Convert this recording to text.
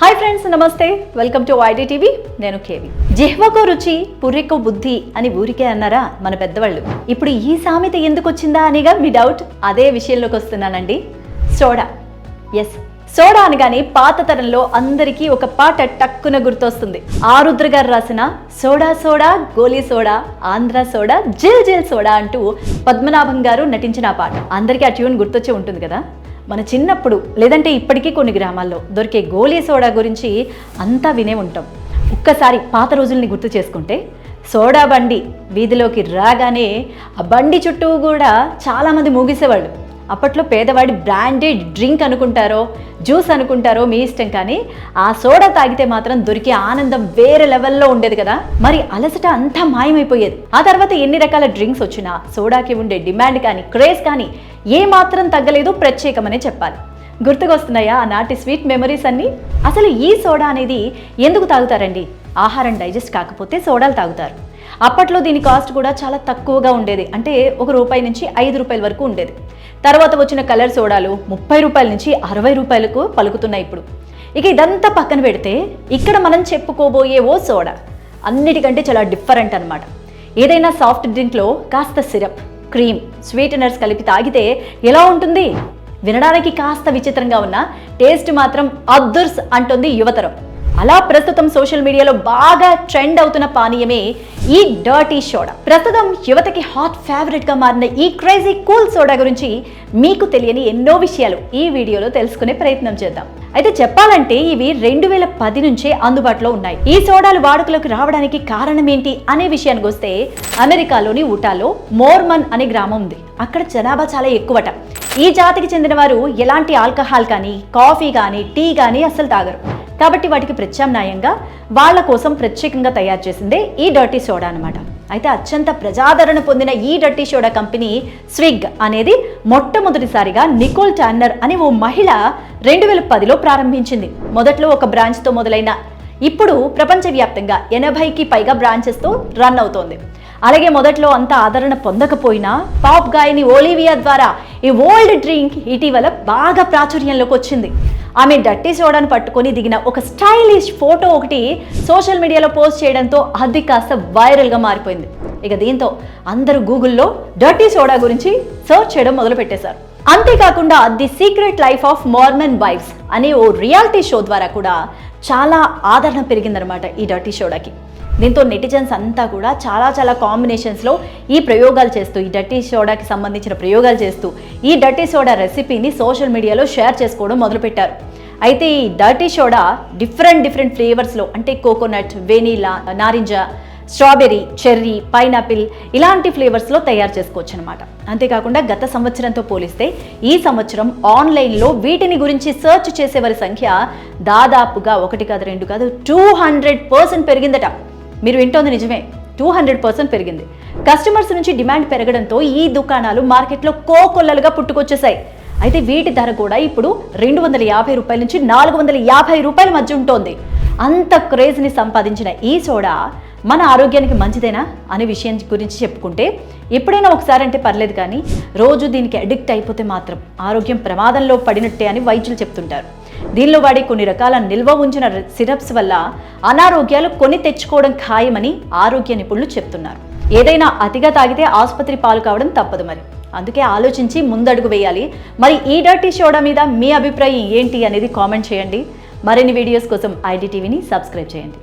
Hi friends నమస్తే. Welcome to ID TV నేను కేవి జిహ్వకు రుచి పురికో బుద్ధి అని ఊరికే అన్నారా మన పెద్దవాళ్ళు? ఇప్పుడు ఈ సామెత ఎందుకు వచ్చిందా అనిగా మీ డౌట్ అదే విషయంలోకి వస్తున్నానండి. సోడా. ఎస్ సోడా అనగానే పాత తరంలో అందరికీ ఒక పాట టక్కున గుర్తొస్తుంది. ఆరుద్ర గారు రాసిన సోడా సోడా గోలీ సోడా ఆంధ్ర సోడా జిల్ జిల్ సోడా అంటూ పద్మనాభం గారు నటించిన ఆ పాట. అందరికీ ఆ ట్యూన్ గుర్తొచ్చే ఉంటుంది కదా? మన చిన్నప్పుడు లేదంటే ఇప్పటికీ కొన్ని గ్రామాల్లో దొరికే గోలీ సోడా గురించి అంతా వినే ఉంటాం. ఒక్కసారి పాత రోజుల్ని గుర్తు చేసుకుంటే సోడా బండి వీధిలోకి రాగానే ఆ బండి చుట్టూ కూడా చాలామంది ముగిసేవాళ్ళు. అప్పట్లో పేదవాడి బ్రాండెడ్ డ్రింక్ అనుకుంటారో జ్యూస్ అనుకుంటారో మీ ఇష్టం కానీ ఆ సోడా తాగితే మాత్రం దొరికే ఆనందం వేరే లెవెల్లో ఉండేది కదా. మరి అలసట అంతా మాయమైపోయేది. ఆ తర్వాత ఎన్ని రకాల డ్రింక్స్ వచ్చినా సోడాకి ఉండే డిమాండ్ కానీ క్రేజ్ కానీ ఏ మాత్రం తగ్గలేదు ప్రత్యేకమనే చెప్పాలి. గుర్తుకొస్తున్నాయా ఆనాటి స్వీట్ మెమరీస్ అన్నీ? అసలు ఈ సోడా అనేది ఎందుకు తాగుతారండి? ఆహారం డైజెస్ట్ కాకపోతే సోడాలు తాగుతారు. అప్పట్లో దీని కాస్ట్ కూడా చాలా తక్కువగా ఉండేది. అంటే ఒక రూపాయి నుంచి ఐదు రూపాయల వరకు ఉండేది. తర్వాత వచ్చిన కలర్ సోడాలు ముప్పై రూపాయల నుంచి అరవై రూపాయలకు పలుకుతున్నాయి ఇప్పుడు. ఇక ఇదంతా పక్కన పెడితే ఇక్కడ మనం చెప్పుకోబోయే ఓ సోడా. అన్నిటికంటే చాలా డిఫరెంట్ అన్నమాట. ఏదైనా సాఫ్ట్ డ్రింక్లో కాస్త సిరప్ క్రీమ్ స్వీటనర్స్ కలిపి తాగితే ఎలా ఉంటుంది? వినడానికి కాస్త విచిత్రంగా ఉన్న టేస్ట్ మాత్రం అద్దుర్స్ అంటుంది యువతరం. అలా ప్రస్తుతం సోషల్ మీడియాలో బాగా ట్రెండ్ అవుతున్న పానీయమే ఈ డర్టీ సోడా. ప్రస్తుతం యువతకి హాట్ ఫేవరెట్గా మారిన ఈ క్రేజీ కూల్ సోడా గురించి మీకు తెలియని ఎన్నో విషయాలు ఈ వీడియోలో తెలుసుకునే ప్రయత్నం చేద్దాం. అయితే చెప్పాలంటే ఇవి రెండు వేల పది నుంచే అందుబాటులో ఉన్నాయి. ఈ సోడాలు వాడుకలోకి రావడానికి కారణం ఏంటి అనే విషయానికి వస్తే అమెరికాలోని ఉటాలో మోర్మన్ అనే గ్రామం ఉంది. అక్కడ జనాభా చాలా ఎక్కువట. ఈ జాతికి చెందిన వారు ఎలాంటి ఆల్కహాల్ కానీ కాఫీ కానీ టీ కానీ అస్సలు తాగరు. కాబట్టి వాటికి ప్రత్యామ్నాయంగా వాళ్ళ కోసం ప్రత్యేకంగా తయారు చేసిందే ఈ డర్టీ సోడా అనమాట అయితే అత్యంత ప్రజాదరణ పొందిన ఈ డర్టీ సోడా కంపెనీ స్విగ్ అనేది మొట్టమొదటిసారిగా నికోల్ టాన్నర్ అనే ఓ మహిళ రెండు వేల పదిలో ప్రారంభించింది. మొదట్లో ఒక బ్రాంచ్తో మొదలైన ఇప్పుడు ప్రపంచవ్యాప్తంగా ఎనభైకి పైగా బ్రాంచెస్తో రన్ అవుతోంది. అలాగే మొదట్లో అంత ఆదరణ పొందకపోయినా పాప్ గాయని ఓలివియా ద్వారా ఈ ఓల్డ్ డ్రింక్ ఇటీవల బాగా ప్రాచుర్యంలోకి వచ్చింది. ఆమె డట్టి సోడాను పట్టుకొని దిగిన ఒక స్టైలిష్ ఫోటో ఒకటి సోషల్ మీడియాలో పోస్ట్ చేయడంతో అది కాస్త వైరల్గా మారిపోయింది. ఇక దీంతో అందరూ గూగుల్లో డర్టీ సోడా గురించి సెర్చ్ చేయడం మొదలుపెట్టేశారు. అంతేకాకుండా the secret life of Mormon wives అనే ఓ రియాలిటీ షో ద్వారా కూడా చాలా ఆదరణ పెరిగిందనమాట ఈ డర్టీ షోడకి దీంతో నెటిజన్స్ అంతా కూడా చాలా చాలా కాంబినేషన్స్లో ఈ ప్రయోగాలు చేస్తూ ఈ డర్టీ సోడాకి సంబంధించిన ప్రయోగాలు చేస్తూ ఈ డర్టీ సోడా రెసిపీని సోషల్ మీడియాలో షేర్ చేసుకోవడం మొదలుపెట్టారు. అయితే ఈ డర్టీ సోడా డిఫరెంట్ డిఫరెంట్ ఫ్లేవర్స్లో అంటే కోకోనట్ వెనీలా నారింజ స్ట్రాబెర్రీ చెర్రీ పైనాపిల్ ఇలాంటి ఫ్లేవర్స్లో తయారు చేసుకోవచ్చు అనమాట అంతేకాకుండా గత సంవత్సరంతో పోలిస్తే ఈ సంవత్సరం ఆన్లైన్లో వీటిని గురించి సెర్చ్ చేసేవారి సంఖ్య దాదాపుగా ఒకటి కాదు రెండు కాదు టూ హండ్రెడ్ పర్సెంట్ పెరిగిందట. మీరు వింటోంది నిజమే టూ హండ్రెడ్ పర్సెంట్ పెరిగింది. కస్టమర్స్ నుంచి డిమాండ్ పెరగడంతో ఈ దుకాణాలు మార్కెట్లో కోకొల్లలుగా పుట్టుకొచ్చేసాయి. అయితే వీటి ధర కూడా ఇప్పుడు రెండు వందల యాభై రూపాయల నుంచి నాలుగు వందల యాభై రూపాయల మధ్య ఉంటుంది. అంత క్రేజ్ని సంపాదించిన ఈ సోడా మన ఆరోగ్యానికి మంచిదేనా అనే విషయం గురించి చెప్పుకుంటే ఎప్పుడైనా ఒకసారి అంటే పర్లేదు కానీ రోజు దీనికి అడిక్ట్ అయిపోతే మాత్రం ఆరోగ్యం ప్రమాదంలో పడినట్టే అని వైద్యులు చెప్తుంటారు. దీనిలో వాడే కొన్ని రకాల నిల్వ ఉంచిన సిరప్స్ వల్ల అనారోగ్యాలు కొని తెచ్చుకోవడం ఖాయమని ఆరోగ్య నిపుణులు చెప్తున్నారు. ఏదైనా అతిగా తాగితే ఆసుపత్రి పాలు కావడం తప్పదు మరి. అందుకే ఆలోచించి ముందడుగు వేయాలి. మరి ఈ డర్టీ షోడా మీద మీ అభిప్రాయం ఏంటి అనేది కామెంట్ చేయండి. మరిన్ని వీడియోస్ కోసం ఐడి టీవీని సబ్స్క్రైబ్ చేయండి.